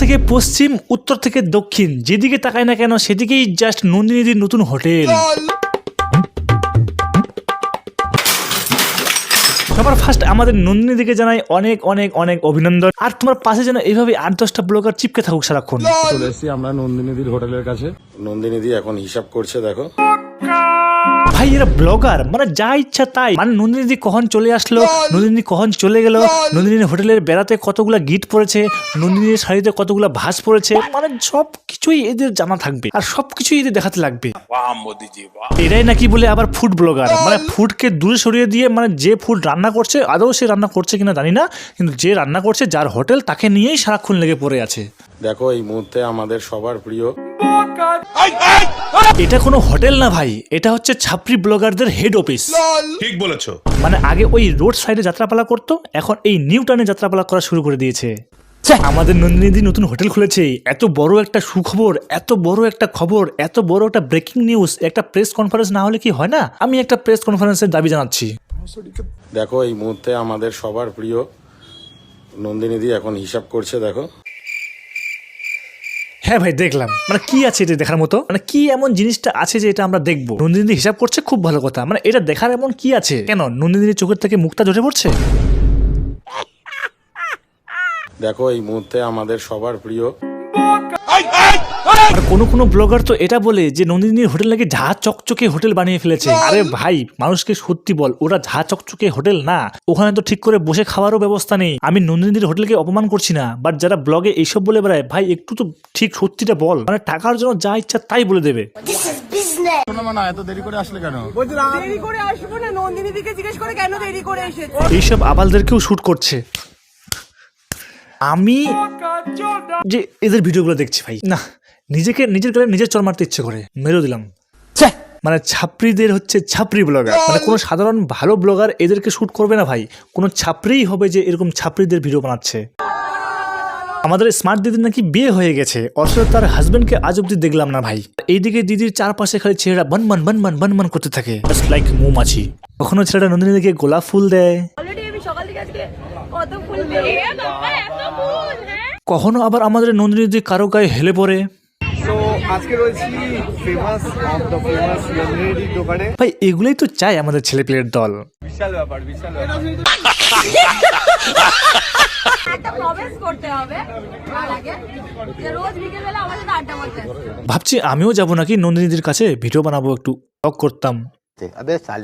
থেকে পশ্চিম উত্তর থেকে দক্ষিণ। যেদিকে তাকায় না কেন সেদিকেই জাস্ট নন্দিনীদির নতুন হোটেল। সবার ফার্স্ট আমাদের নন্দিনীদিকে জানাই অনেক অনেক অনেক অভিনন্দন। আর তোমার পাশে যেন এইভাবে আট দশটা ব্লগার চিপকে থাকুক সারাক্ষণ। চলে এসেছি আমরা নন্দিনীদির হোটেলের কাছে। নন্দিনীদি এখন হিসাব করছে দেখো। ভাই এরা ব্লগার মানে যা ইচ্ছা তাই। মানে নন্দিনী কখন চলে আসলো? নন্দিনী কখন চলে গেল? নন্দিনী হোটেলের বেড়াতে কতগুলা গিট পড়েছে? নন্দিনীর শাড়িতে কতগুলা ভাস পড়েছে? মানে সব কিছুই এদের জানা থাকবে। আর সব কিছুই এদের দেখাতে লাগবে। এরাই নাকি বলে আবার ফুড ব্লগার মানে ফুডকে দূরে সরিয়ে দিয়ে মানে যে ফুড রান্না করছে আদৌ সে রান্না করছে কিনা জানি না। কিন্তু যে রান্না করছে যার হোটেল তাকে নিয়েই সারাক্ষণ লেগে পড়ে আছে। দেখো এই মুহূর্তে আমাদের সবার প্রিয় এটা কোনো হোটেল না ভাই এটা হচ্ছে ছাপরি ব্লগারদের হেড অফিস ঠিক বলেছ। মানে আগে ওই রোড সাইডে যাত্রাপালা করতো এখন এই নিউ টাউনে যাত্রাপালা করা শুরু করে দিয়েছে। আমাদের নন্দিনীদি নতুন হোটেল খুলেছে এত বড় একটা সুখবর এত বড় একটা খবর এত বড় একটা ব্রেকিং নিউজ একটা প্রেস কনফারেন্স না হলে কি হয় না? আমি একটা প্রেস কনফারেন্সের দাবি জানাচ্ছি। দেখো এই মুহূর্তে আমাদের সবার প্রিয় নন্দিনীদি এখন হিসাব করছে দেখো। হ্যাঁ ভাই দেখলাম। মানে কি আছে এটা দেখার মতো? মানে কি এমন জিনিসটা আছে যে এটা আমরা দেখব? নন্দিনী হিসাব করছে খুব ভালো কথা। মানে এটা দেখার এমন কি আছে? কেন নন্দিনীর চোখের থেকে মুখটা ঝরে পড়ছে? দেখো এই মুহূর্তে আমাদের সবার প্রিয় আর কোনো কোনো ব্লগার তো এটা বলে যে নন্দিনীর হোটেল নাকি ঝা চকচকে হোটেল বানিয়ে ফেলেছে। আরে ভাই মানুষকে সত্যি বল ওরা ঝা চকচকে হোটেল না। ওখানে তো ঠিক করে বসে খাওয়ারও ব্যবস্থা নেই। আমি নন্দিনীর হোটেলকে অপমান করছি না বাট যারা ব্লগে এইসব বলে বেড়ায় ভাই একটু তো ঠিক সত্যিটা বল। মানে টাকার জন্য যা ইচ্ছা তাই বলে দেবে। না এত দেরি করে আসলে কেন? দেরি করে আসব না নন্দিনী দিকে জিজ্ঞেস করে কেন দেরি করে এসেছে? এইসব আবালদেরকেও শুট করছে। আমি যে এদের ভিডিওগুলো দেখছি ভাই। না নিজেকে নিজের গালে নিজের চর মারতে ইচ্ছে করে মেরেও দিলাম। মানে ছাপরিদের হচ্ছে ছাপরি ব্লগার। মানে কোনো সাধারণ ভালো ব্লগার এদেরকে শুট করবে না ভাই। কোনো ছাপরিই হবে যে এরকম ছাপরিদের ভিডিও বানাচ্ছে। আমাদের স্মার্ট দিদির নাকি বিয়ে হয়ে গেছে। অথচ তার হাজবেন্ডকে আজ অব্দি দেখলাম না ভাই। এইদিকে দিদির চারপাশে খালি ছেলেরা বন মান বন বনমান বনমান বনমান করতে থাকে। জাস্ট লাইক মৌমাছি। কখনো ছেলেটা নন্দিনীদিকে গোলাপ ফুল দেয়। অলরেডি আমি সকাল থেকে আজকে কত ফুল এত ফুল! কখনো আবার আমাদের নন্দিনী নন্দিনীদি কারও গায়ে হেলে পড়ে? আজকে রয়েছি ফেমাস অফ দ্য ফেমাস নন্দিনীর দোকানে। ভাই এগুলোই তো চাই আমাদের দল। বিশাল ব্যাপার বিশাল আড্ডা মারতে আসবে। ভাবছি আমিও যাব নাকি নন্দিনীদির কাছে ভিডিও বানাবো একটু টক করতাম।